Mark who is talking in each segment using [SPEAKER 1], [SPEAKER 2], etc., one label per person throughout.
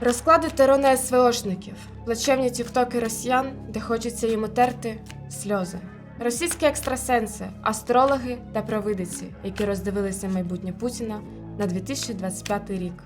[SPEAKER 1] Розклади таро на СВОшників, плачевні тіктоки росіян, де хочеться їм утерти сльози. Російські екстрасенси, астрологи та провидиці, які роздивилися майбутнє Путіна на 2025 рік.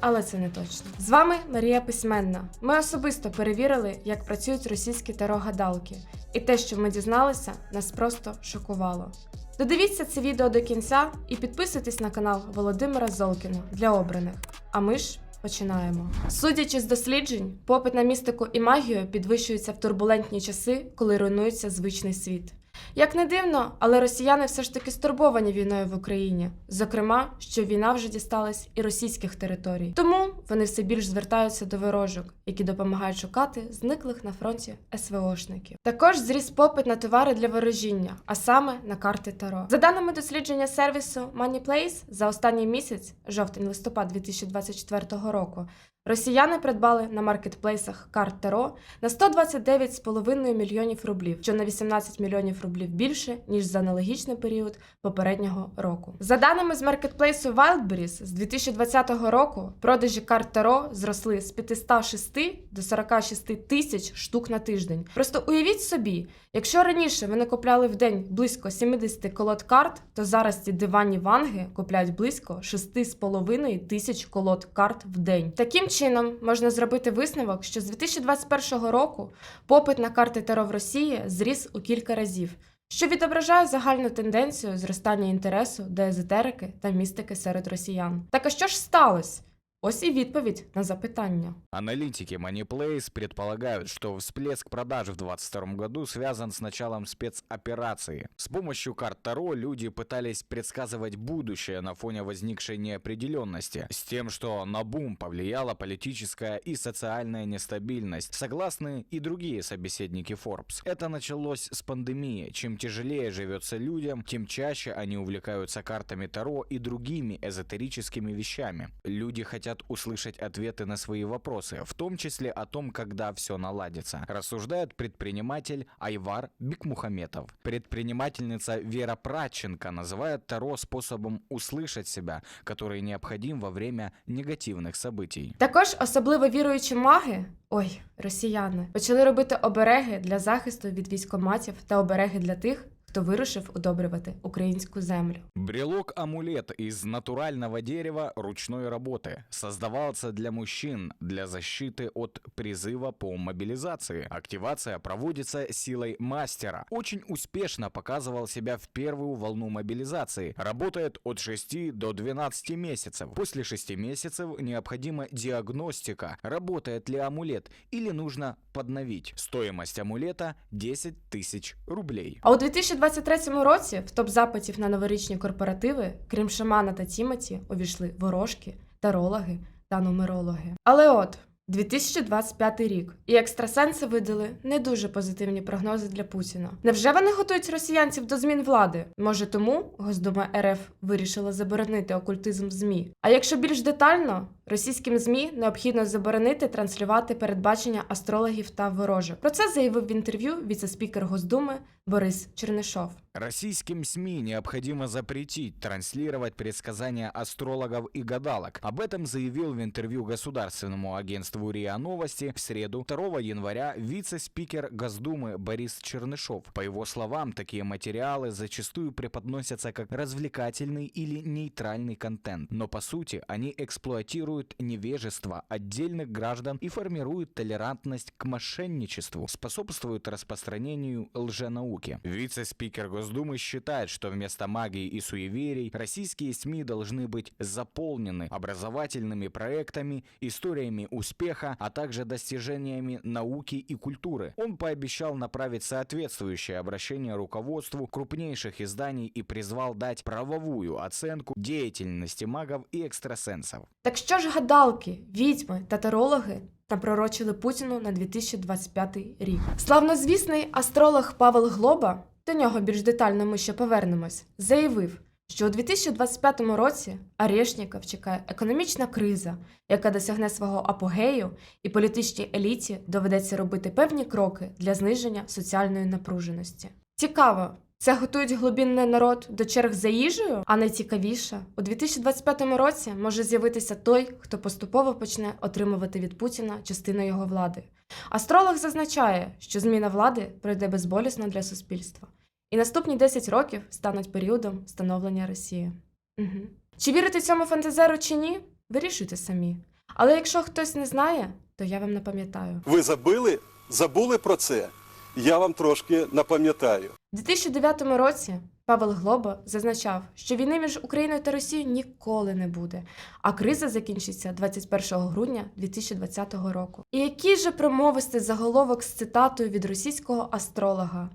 [SPEAKER 1] Але це не точно. З вами Марія Письменна. Ми особисто перевірили, як працюють російські таро-гадалки, і те, що ми дізналися, нас просто шокувало. Додивіться це відео до кінця і підписуйтесь на канал Володимира Золкіна для обраних. А ми ж починаємо. Судячи з досліджень, попит на містику і магію підвищується в турбулентні часи, коли руйнується звичний світ. Як не дивно, але росіяни все ж таки стурбовані війною в Україні, зокрема, що війна вже дісталась і російських територій. Тому вони все більш звертаються до ворожок, які допомагають шукати зниклих на фронті СВОшників. Також зріс попит на товари для ворожіння, а саме на карти Таро. За даними дослідження сервісу MoneyPlace, за останній місяць, жовтень-листопад 2024 року, Росіяни придбали на маркетплейсах карт Таро на 129,5 мільйонів рублів, що на 18 мільйонів рублів більше ніж за аналогічний період попереднього року. За даними з маркетплейсу Wildberries, з 2020 року продажі карт Таро зросли з 506 до 46 тисяч штук на тиждень. Просто уявіть собі, якщо раніше вони купляли в день близько 70 колод карт, то зараз ці диванні ванги купляють близько 6,5 тисяч колод карт в день. Таким чином можна зробити висновок, що з 2021 року попит на карти Таро в Росії зріс у кілька разів. Що відображає загальну тенденцію зростання інтересу до езотерики та містики серед росіян. Так а що ж сталося? Ось і відповідь на запитання.
[SPEAKER 2] Аналитики MoneyPlace предполагают, что всплеск продаж в 2022 году связан с началом спецоперации. С помощью карт Таро люди пытались предсказывать будущее на фоне возникшей неопределенности, с тем, что на бум повлияла политическая и социальная нестабильность, согласны и другие собеседники Forbes. Это началось с пандемии. Чем тяжелее живется людям, тем чаще они увлекаются картами Таро и другими эзотерическими вещами. Люди хотят услышать ответы на свои вопросы, в том числе о том, когда все наладится, рассуждает предприниматель Айвар Бекмухаметов. Предпринимательница Вера Пратченко называет Таро способом услышать себя, который необходим во время негативных событий.
[SPEAKER 1] Також особливо віруючі маги, ой, росіяни, почали робити обереги для захисту від військоматів та обереги для тих, хто вирушив удобрювати українську землю.
[SPEAKER 2] Брелок-амулет из натурального дерева ручной работы создавался для мужчин для защиты от призыва по мобилизации. Активация проводится силой мастера. Очень успешно показывал себя в первую волну мобилизации. Работает от 6 до 12 месяцев. После 6 месяцев необходима диагностика, работает ли амулет или нужно подновить. Стоимость амулета 10 тысяч рублей.
[SPEAKER 1] А у 2023 році в топ запитів на новорічні корпоративи, крім шамана та Тімоті, увійшли ворожки, тарологи та нумерологи. Але от. 2025 рік, і екстрасенси видали не дуже позитивні прогнози для Путіна. Невже вони готують росіянців до змін влади? Може, тому Госдума РФ вирішила заборонити окультизм в ЗМІ. А якщо більш детально, російським ЗМІ необхідно заборонити транслювати передбачення астрологів та ворожок. Про це заявив в інтерв'ю віце-спікер Госдуми Борис Чернишов.
[SPEAKER 2] Российским СМИ необходимо запретить транслировать предсказания астрологов и гадалок. Об этом заявил в интервью государственному агентству РИА Новости в среду 2 января вице-спикер Госдумы Борис Чернышов. По его словам, такие материалы зачастую преподносятся как развлекательный или нейтральный контент, но по сути они эксплуатируют невежество отдельных граждан и формируют толерантность к мошенничеству, способствуют распространению лженауки. Вице-спикер Госдумы считает, что вместо магии и суеверий российские СМИ должны быть заполнены образовательными проектами, историями успеха, а также достижениями науки и культуры. Он пообещал направить соответствующее обращение руководству крупнейших изданий и призвал дать правовую оценку деятельности магов и экстрасенсов.
[SPEAKER 1] Так ж гадалки, відьми та тарологи напророчили Путіну на 2025 рік? Славнозвісний астролог Павел Глоба, до нього більш детально ми ще повернемось, заявив, що у 2025 році Арешніков чекає економічна криза, яка досягне свого апогею, і політичній еліті доведеться робити певні кроки для зниження соціальної напруженості. Цікаво, Це готують глибинний народ до черг за їжею, а найцікавіше, у 2025 році може з'явитися той, хто поступово почне отримувати від Путіна частину його влади. Астролог зазначає, що зміна влади пройде безболісно для суспільства, і наступні 10 років стануть періодом становлення Росії. Угу. Чи вірити цьому фантазеру чи ні, вирішуйте самі. Але якщо хтось не знає, то я вам напам'ятаю.
[SPEAKER 3] Ви забили, забули про це. Я вам трошки напам'ятаю.
[SPEAKER 1] У 2009 році Павел Глоба зазначав, що війни між Україною та Росією ніколи не буде, а криза закінчиться 21 грудня 2020 року. І який же промовистий заголовок з цитатою від російського астролога: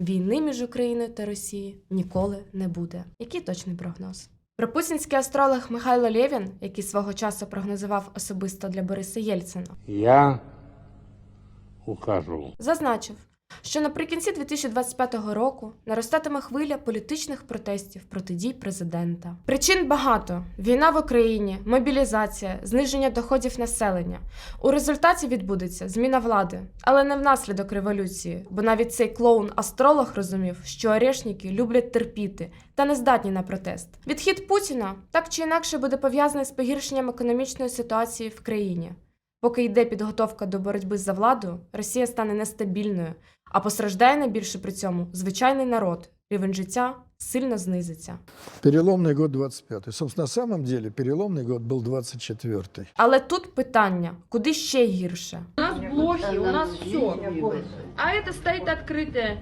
[SPEAKER 1] Війни між Україною та Росією ніколи не буде. Який точний прогноз? Пропутінський астролог Михайло Лєвін, який свого часу прогнозував особисто для Бориса Єльцина,
[SPEAKER 4] Я укажу.
[SPEAKER 1] зазначив, що наприкінці 2025 року наростатиме хвиля політичних протестів проти дій президента. Причин багато: війна в Україні, мобілізація, зниження доходів населення. У результаті відбудеться зміна влади, але не внаслідок революції, бо навіть цей клоун-астролог розумів, що орешники люблять терпіти та не здатні на протест. Відхід Путіна так чи інакше буде пов'язаний з погіршенням економічної ситуації в країні. Поки йде підготовка до боротьби за владу, Росія стане нестабільною, а постраждає найбільше при цьому звичайний народ. Рівень життя сильно знизиться.
[SPEAKER 5] Переломный год 25 Собственно, на самом деле переломный год был 24
[SPEAKER 1] Але тут питання: куди ще гірше?
[SPEAKER 6] У нас блохи, у нас все. А это стоит открытое.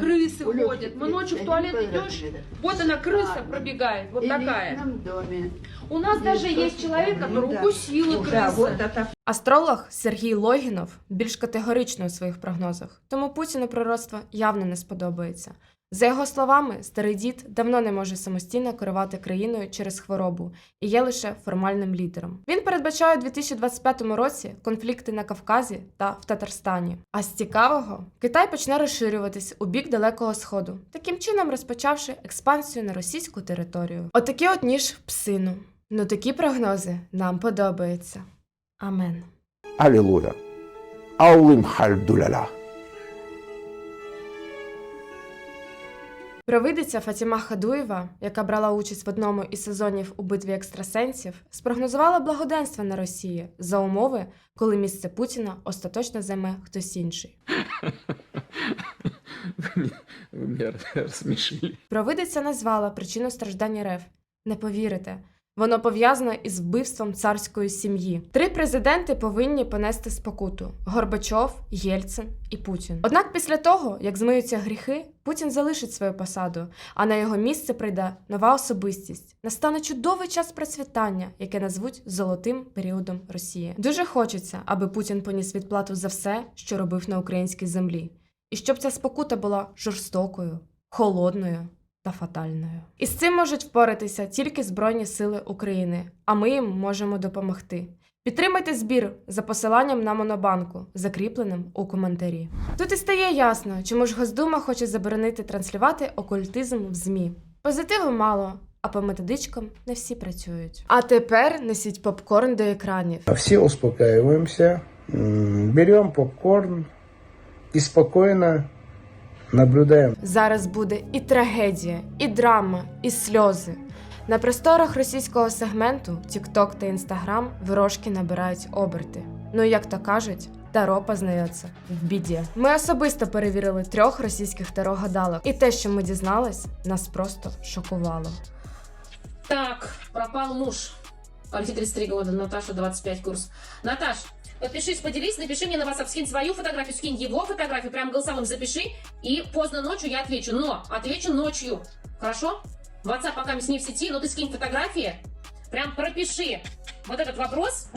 [SPEAKER 6] Крысы ходят. Мы ночью в туалет идешь, вот она крыса пробегает, вот такая. У нас даже есть человек, который укусила крыса.
[SPEAKER 1] Астролог Сергій Логінов більш категорично у своїх прогнозах, тому Путіну пророцтво явно не сподобається. За його словами, старий дід давно не може самостійно керувати країною через хворобу і є лише формальним лідером. Він передбачає у 2025 році конфлікти на Кавказі та в Татарстані. А з цікавого Китай почне розширюватись у бік далекого сходу, таким чином розпочавши експансію на російську територію. Отакі от ніж псину. Ну такі прогнози нам подобаються. Амен.
[SPEAKER 7] Аллилуйя. Аулим хальдуляля.
[SPEAKER 1] Провидиця Фатіма Хадуєва, яка брала участь в одному із сезонів у битві екстрасенсів, спрогнозувала благоденство на Росії за умови, коли місце Путіна остаточно займе хтось інший. Провидиця назвала причину страждання РФ. Не повірите. Воно пов'язано із вбивством царської сім'ї. Три президенти повинні понести спокуту: Горбачов, Єльцин і Путін. Однак після того, як змиються гріхи, Путін залишить свою посаду, а на його місце прийде нова особистість. Настане чудовий час процвітання, яке назвуть золотим періодом Росії. Дуже хочеться, аби Путін поніс відплату за все, що робив на українській землі, і щоб ця спокута була жорстокою, холодною та фатальною. І з цим можуть впоратися тільки Збройні Сили України, а ми їм можемо допомогти. Підтримайте збір за посиланням на Монобанку, закріпленим у коментарі. Тут і стає ясно, чому ж Госдума хоче заборонити транслювати окультизм в ЗМІ. Позитиву мало, а по методичкам не всі працюють. А тепер несіть попкорн до екранів.
[SPEAKER 4] Все успокаиваемся, м, берем попкорн и спокойно наблюдаем.
[SPEAKER 1] Зараз буде і трагедія, і драма, і сльози. На просторах російського сегменту TikTok та Instagram вирожки набирають оберти. Ну як то кажуть, таро познається в біді. Ми особисто перевірили трьох російських таро-гадалок, і те, що ми дізнались, нас просто шокувало.
[SPEAKER 8] Так, пропал муж. Альфе 33 года, Наташа 25 курс. Наташ, подпишись, поделись, напиши мне на WhatsApp, скинь свою фотографию, скинь его фотографию, прям голосовым запиши, и поздно ночью я отвечу. Но отвечу ночью, хорошо? WhatsApp пока с не в сети, но ты скинь фотографии, прям пропиши вот этот вопрос,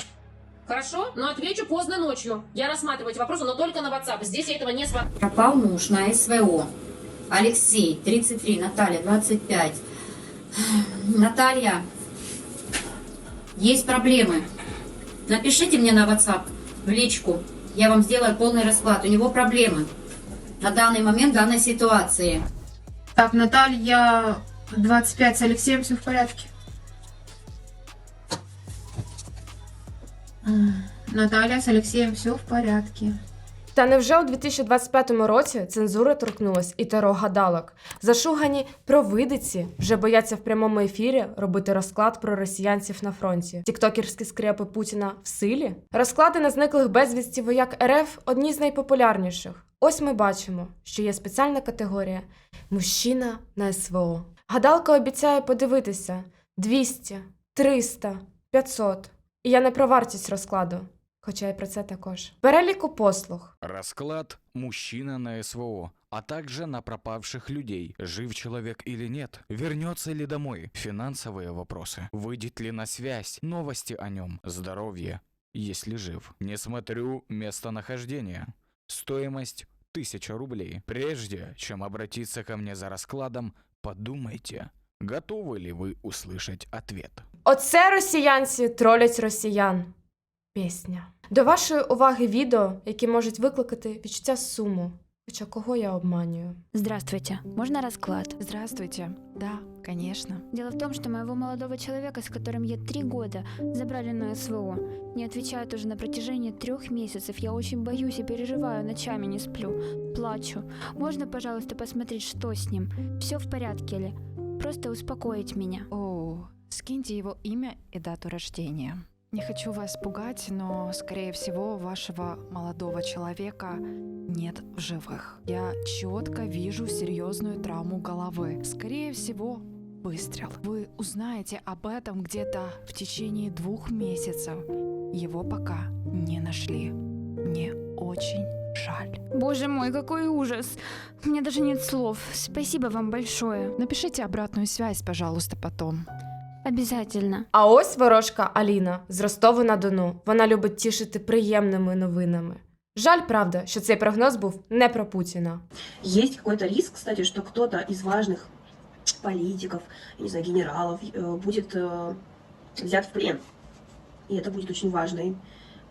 [SPEAKER 8] хорошо? Но отвечу поздно ночью. Я рассматриваю эти вопросы, но только на WhatsApp. Здесь я этого не смотрю.
[SPEAKER 9] Пропал муж на СВО. Алексей, 33, Наталья, 25. Наталья, есть проблемы. Напишите мне на WhatsApp, в личку. Я вам сделаю полный расклад. У него проблемы. На данный момент, данной ситуации.
[SPEAKER 6] Так, Наталья, 25 с Алексеем, все в порядке. Наталья с Алексеем, все в порядке.
[SPEAKER 1] Та невже у 2025 році цензура торкнулась і таро гадалок? Зашугані провидиці вже бояться в прямому ефірі робити розклад про росіянців на фронті. Тіктокерські скрепи Путіна в силі? Розклади на зниклих безвісті вояк РФ одні з найпопулярніших. Ось ми бачимо, що є спеціальна категорія мужчина на СВО. Гадалка обіцяє подивитися 200, 300, 500. І я не про вартість розкладу, хоча й про це також. Переліку послуг.
[SPEAKER 2] Расклад «Мужчина на СВО», а также на пропавших людей, жив человек или нет, вернется ли домой, финансовые вопросы, выйдет ли на связь, новости о нем, здоровье, если жив. Не смотрю местонахождение. Стоимость 1000 рублей. Прежде чем обратиться ко мне за раскладом, подумайте, готовы ли вы услышать ответ.
[SPEAKER 1] Оце росіянці тролять росіян. Пісня. До вашої уваги відео, які можуть викликати відчуття суму. Хоча кого я обманюю?
[SPEAKER 10] Здравствуйте. Можно расклад?
[SPEAKER 11] Здравствуйте. Да, конечно.
[SPEAKER 10] Дело в том, что моего молодого человека, с которым я три года, забрали на СВО. Не отвечает уже на протяжении трех месяцев. Я очень боюсь и переживаю, ночами не сплю. Плачу. Можно, пожалуйста, посмотреть, что с ним? Все в порядке ли? Просто успокоить меня.
[SPEAKER 11] О, скиньте его имя и дату рождения. Не хочу вас пугать, но, скорее всего, вашего молодого человека нет в живых. Я четко вижу серьезную травму головы. Скорее всего, выстрел. Вы узнаете об этом где-то в течение двух месяцев. Его пока не нашли. Мне очень жаль.
[SPEAKER 10] Боже мой, какой ужас! У меня даже нет слов. Спасибо вам большое.
[SPEAKER 11] Напишите обратную связь, пожалуйста, потом.
[SPEAKER 10] Обязательно.
[SPEAKER 1] А ось ворожка Аліна з Ростову на Дону. Вона любить тішити приємними новинами. Жаль, правда, що цей прогноз був не про Путіна.
[SPEAKER 12] Есть какой-то риск, кстати, что кто-то из важных политиков, я не знаю, генералов э, будет э, взят в плен. И это будет очень важной,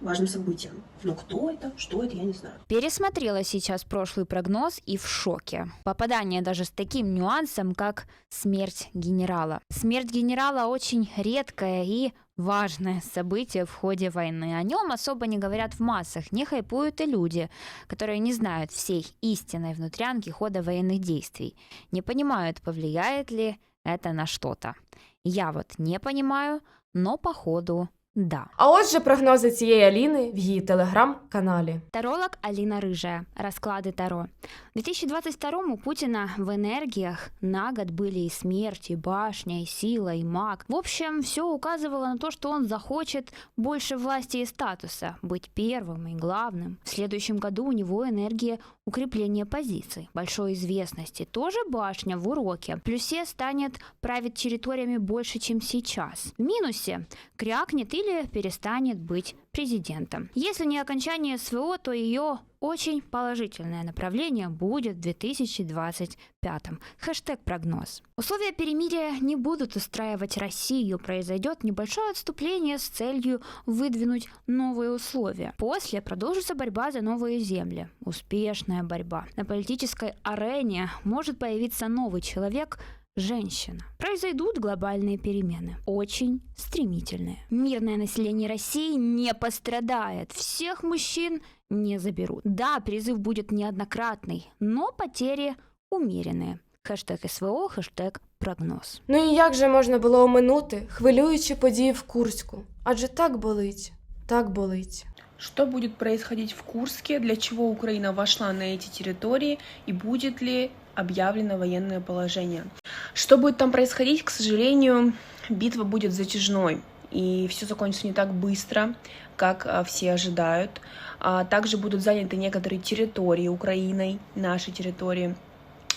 [SPEAKER 12] важным событием. Но кто это, что это, я не знаю.
[SPEAKER 10] Пересмотрела сейчас прошлый прогноз и в шоке. Попадание даже с таким нюансом, как смерть генерала. Смерть генерала очень редкое и важное событие в ходе войны. О нем особо не говорят в массах, не хайпуют и люди, которые не знают всей истинной внутрянки хода военных действий, не понимают, повлияет ли это на что-то. Я вот не понимаю, но походу да.
[SPEAKER 1] А отже, прогнози цієї Аліни в її телеграм-каналі.
[SPEAKER 10] Таролог Алина Рыжая. Расклады Таро. В 2022 у Путина в энергиях на год были и смерть, и башня, и сила, и маг. В общем, все указывало на то, что он захочет больше власти и статуса, быть первым и главным. В следующем году у него энергия укрепления позиций, большой известности, тоже башня в уроке. В плюсе станет править территориями больше, чем сейчас. В минусе крякнет или перестанет быть президентом. Если не окончание СВО, то ее очень положительное направление будет в 2025. Хэштег прогноз. Условия перемирия не будут устраивать Россию. Произойдет небольшое отступление с целью выдвинуть новые условия. После продолжится борьба за новые земли. Успешная борьба. На политической арене может появиться новый человек, женщина. Произойдут глобальные перемены. Очень стремительные. Мирное население России не пострадает. Всех мужчин не заберут. Да, призыв будет неоднократный, но потери умеренные. Хэштег СВО, хэштег прогноз.
[SPEAKER 1] Ну і як же можна було оминути хвилюючі події в Курську? Адже так болить, так болить.
[SPEAKER 13] Что будет происходить в Курске, для чего Украина вошла на эти территории и будет ли объявлено военное положение. Что будет там происходить, к сожалению, битва будет затяжной, и все закончится не так быстро, как а, все ожидают. А, также будут заняты некоторые территории Украиной, нашей территории,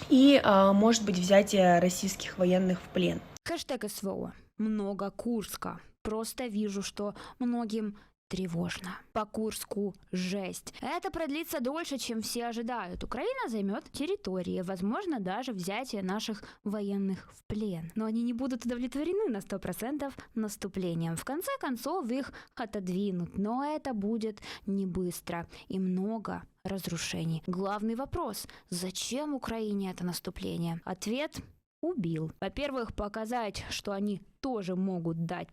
[SPEAKER 13] и а, может быть взятие российских военных в плен.
[SPEAKER 10] Хэштег СВО. Много Курска. Просто вижу, что многим тревожно. По Курску жесть. Это продлится дольше, чем все ожидают. Украина займет территории, возможно, даже взятие наших военных в плен. Но они не будут удовлетворены на 100% наступлением. В конце концов их отодвинут, но это будет не быстро и много разрушений. Главный вопрос – зачем Украине это наступление? Ответ – убил. Во-первых, показать, что они тоже могут дать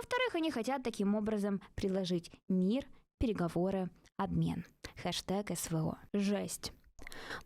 [SPEAKER 10] во-вторых, они хотят таким образом предложить мир, переговоры, обмен. Хэштег СВО. Жесть.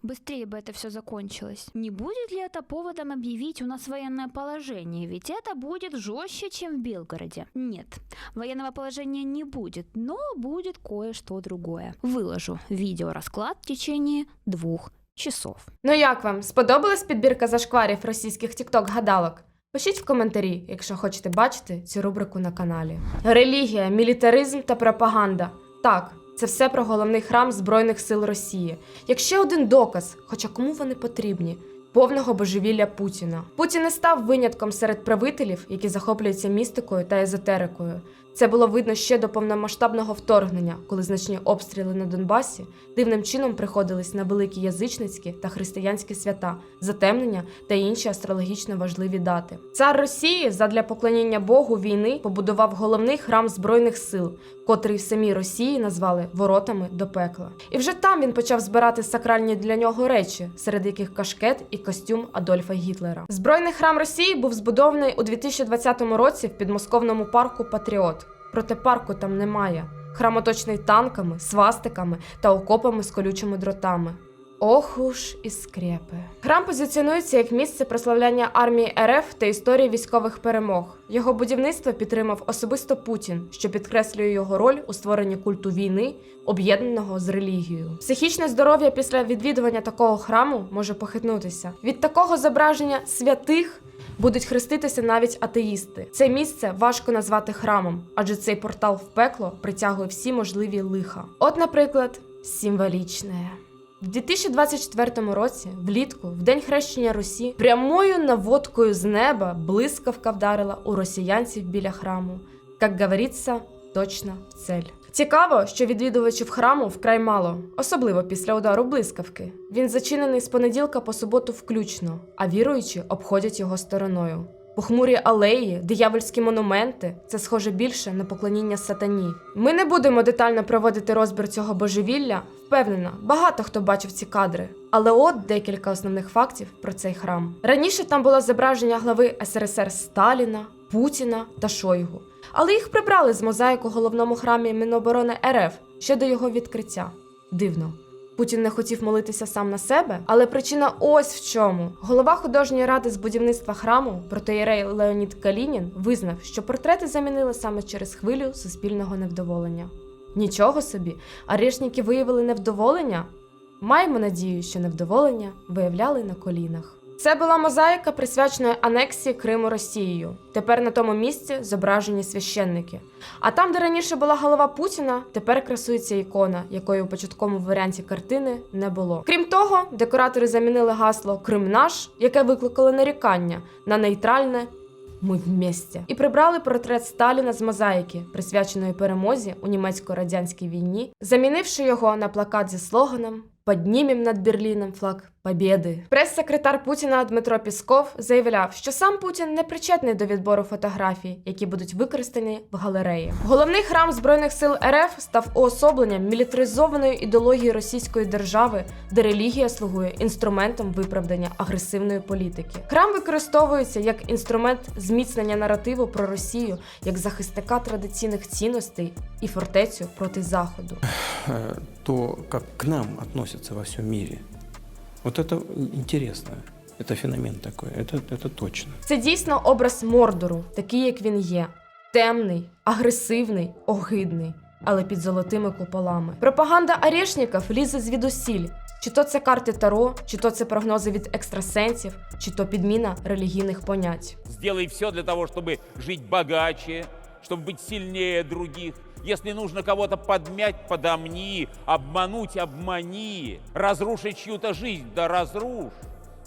[SPEAKER 10] Быстрее бы это все закончилось. Не будет ли это поводом объявить у нас военное положение? Ведь это будет жестче, чем в Белгороде. Нет, военного положения не будет, но будет кое-что другое. Выложу видеорасклад в течение двух часов.
[SPEAKER 1] Ну як вам? Сподобалась підбірка зашкварів російських тікток-гадалок? Пишіть в коментарі, якщо хочете бачити цю рубрику на каналі. Релігія, мілітаризм та пропаганда. Так, це все про головний храм Збройних сил Росії. Як ще один доказ, хоча кому вони потрібні, повного божевілля Путіна. Путін не став винятком серед правителів, які захоплюються містикою та езотерикою. Це було видно ще до повномасштабного вторгнення, коли значні обстріли на Донбасі дивним чином приходились на великі язичницькі та християнські свята, затемнення та інші астрологічно важливі дати. Цар Росії задля поклоніння Богу війни побудував головний храм збройних сил, котрий в самій Росії назвали воротами до пекла. І вже там він почав збирати сакральні для нього речі, серед яких кашкет і костюм Адольфа Гітлера. Збройний храм Росії був збудований у 2020 році в підмосковному парку Патріот. Проте парку там немає. Храм оточений танками, свастиками та окопами з колючими дротами. Ох уж і скрепи. Храм позиціонується як місце прославляння армії РФ та історії військових перемог. Його будівництво підтримав особисто Путін, що підкреслює його роль у створенні культу війни, об'єднаного з релігією. Психічне здоров'я після відвідування такого храму може похитнутися. Від такого зображення святих будуть хреститися навіть атеїсти. Це місце важко назвати храмом, адже цей портал в пекло притягує всі можливі лиха. От, наприклад, символічне. В 2024 році, влітку, в день хрещення Русі, прямою наводкою з неба блискавка вдарила у росіянців біля храму. Як говориться, точно в цель. Цікаво, що відвідувачів храму вкрай мало, особливо після удару блискавки. Він зачинений з понеділка по суботу включно, а віруючі обходять його стороною. Похмурі алеї, диявольські монументи це схоже більше на поклоніння сатані. Ми не будемо детально проводити розбір цього божевілля. Впевнена, багато хто бачив ці кадри. Але от декілька основних фактів про цей храм. Раніше там було зображення глави СРСР Сталіна, Путіна та Шойгу. Але їх прибрали з мозаїку головному храмі Міноборони РФ ще до його відкриття. Дивно. Путін не хотів молитися сам на себе, але причина ось в чому. Голова художньої ради з будівництва храму, протеєрей Леонід Калінін, визнав, що портрети замінили саме через хвилю суспільного невдоволення. Нічого собі, арешники виявили невдоволення? Маємо надію, що невдоволення виявляли на колінах. Це була мозаїка, присвячена анексії Криму Росією. Тепер на тому місці зображені священники. А там, де раніше була голова Путіна, тепер красується ікона, якої у початковому варіанті картини не було. Крім того, декоратори замінили гасло Крим наш, яке викликало нарікання на нейтральне. Ми вместе. і прибрали портрет Сталіна з мозаїки, присвяченої перемозі у німецько-радянській війні, замінивши його на плакат зі слоганом Поднімем над Берліном флаг Побєди. Прес-секретар Путіна Дмитро Пісков заявляв, що сам Путін не причетний до відбору фотографій, які будуть використані в галереї. Головний храм збройних сил РФ став уособленням мілітаризованої ідеології російської держави, де релігія слугує інструментом виправдання агресивної політики. Храм використовується як інструмент зміцнення наративу про Росію як захисника традиційних цінностей і фортецю проти заходу.
[SPEAKER 14] Э, То, как к нам относятся во всем мире, вот это интересно. Это феномен такой, это, это точно.
[SPEAKER 1] Це дійсно образ Мордору, такий, як він є: темний, агресивний, огидний, але під золотими куполами. Пропаганда арешників лізе звідусіль. Чи то це карти Таро, чи то це прогнози від екстрасенсів, чи то підміна релігійних понять.
[SPEAKER 15] Сделай все для того, чтобы жить богаче, чтобы быть сильнее других. Если нужно кого-то подмять, подомни, обмануть, обмани, разрушить чью-то жизнь, да разрушь.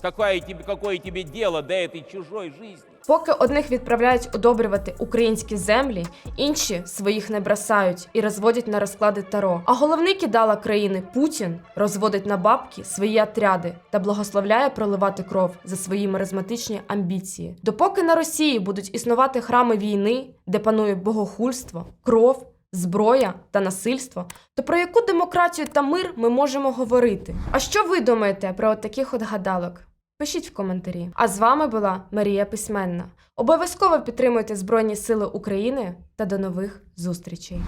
[SPEAKER 15] Какое тебе, какое тебе дело до этой чужой жизни?
[SPEAKER 1] Поки одних відправляють удобрювати українські землі, інші своїх не бросають і розводять на розклади таро. А головний кидала країни Путін розводить на бабки свої отряди та благословляє проливати кров за свої маразматичні амбіції. Допоки на Росії будуть існувати храми війни, де панує богохульство, кров. Зброя та насильство, то про яку демократію та мир ми можемо говорити? А що ви думаєте про таких от гадалок? Пишіть в коментарі. А з вами була Марія Письменна. Обов'язково підтримуйте Збройні Сили України та до нових зустрічей.